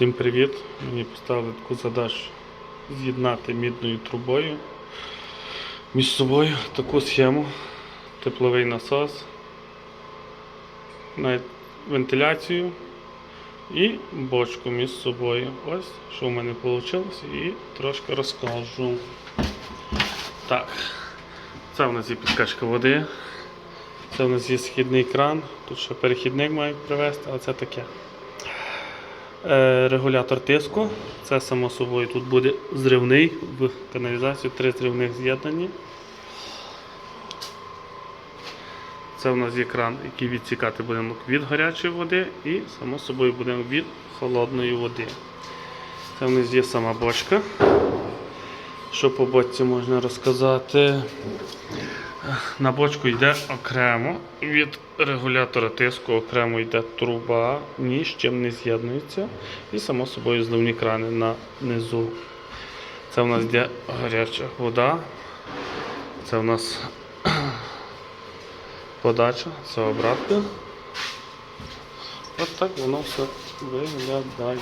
Всім привіт! Мені поставили таку задачу з'єднати мідною трубою між собою таку схему, тепловий насос, вентиляцію і бочку між собою. Ось що в мене вийшло і трошки розкажу. Так, це в нас є підкачка води. Це в нас є східний кран, тут ще перехідник мають привезти, але це таке. Е, регулятор тиску. Це само собою тут буде зривний в каналізацію, три зривних з'єднані. Це у нас є кран, який відсікати будемо від гарячої води і само собою будемо від холодної води. Це у нас є сама бочка. Що по бочці можна розказати? На бочку йде окремо від регулятора тиску, окремо йде труба, ні з чим не з'єднується. І само собою зливні крани на низу. Це у нас йде гаряча вода. Це у нас подача, це обратка. Ось так воно все виглядає.